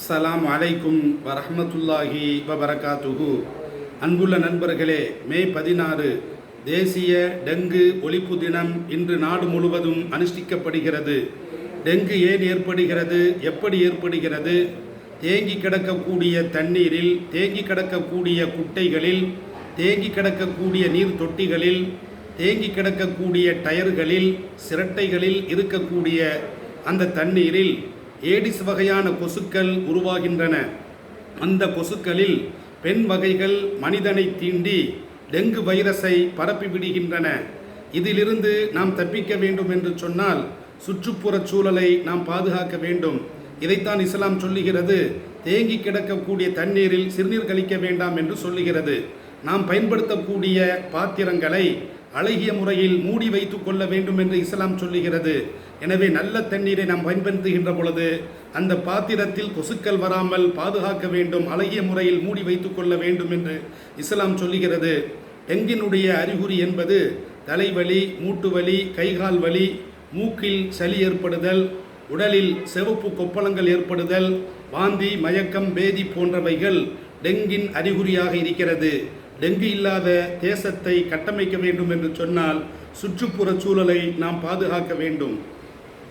அஸ்ஸலாமு அலைக்கும் வரஹ்மத்துல்லாஹி வபரகாத்துகு அன்புள்ள நண்பர்களே மே பதினாறு தேசிய டெங்கு ஒழிப்பு தினம் இன்று நாடு முழுவதும் அனுஷ்டிக்கப்படுகிறது. டெங்கு ஏன் ஏற்படுகிறது எப்படி ஏற்படுகிறது? தேங்கி கிடக்கக்கூடிய தண்ணீரில் தேங்கி கிடக்கக்கூடிய குட்டைகளில் தேங்கி கிடக்கக்கூடிய நீர் தொட்டிகளில் தேங்கி கிடக்கக்கூடிய டயர்களில் சிரட்டைகளில் இருக்கக்கூடிய அந்த தண்ணீரில் ஏடிஸ் வகையான கொசுக்கள் உருவாகின்றன. அந்த கொசுக்களில் பெண் வகைகள் மனிதனை தீண்டி டெங்கு வைரஸை பரப்பிவிடுகின்றன இதிலிருந்து நாம் தப்பிக்க வேண்டும் என்று சொன்னால் சுற்றுப்புறச் சூழலை நாம் பாதுகாக்க வேண்டும். இதைத்தான் இஸ்லாம் சொல்லுகிறது. தேங்கி கிடக்கக்கூடிய தண்ணீரில் சிறுநீர் கழிக்க வேண்டாம் என்று சொல்லுகிறது. நாம் பயன்படுத்தக்கூடிய பாத்திரங்களை அழகிய முறையில் மூடி வைத்து கொள்ள வேண்டும் என்று இஸ்லாம் சொல்லுகிறது. எனவே நல்ல தண்ணீரை நாம் பயன்படுத்துகின்ற பொழுது அந்த பாத்திரத்தில் கொசுக்கள் வராமல் பாதுகாக்க வேண்டும் அழகிய முறையில் மூடி வைத்துக் கொள்ள வேண்டும் என்று இஸ்லாம் சொல்லுகிறது. டெங்கினுடைய அறிகுறி என்பது தலைவலி மூட்டுவலி கைகால் வலி மூக்கில் சளி ஏற்படுதல் உடலில் சிவப்பு கொப்பளங்கள் ஏற்படுதல் வாந்தி மயக்கம் பேதி போன்றவைகள் டெங்கின் அறிகுறியாக இருக்கிறது. டெங்கு இல்லாத தேசத்தை கட்டமைக்க வேண்டும் என்று சொன்னால் சுற்றுப்புறச் சூழலை நாம் பாதுகாக்க வேண்டும்.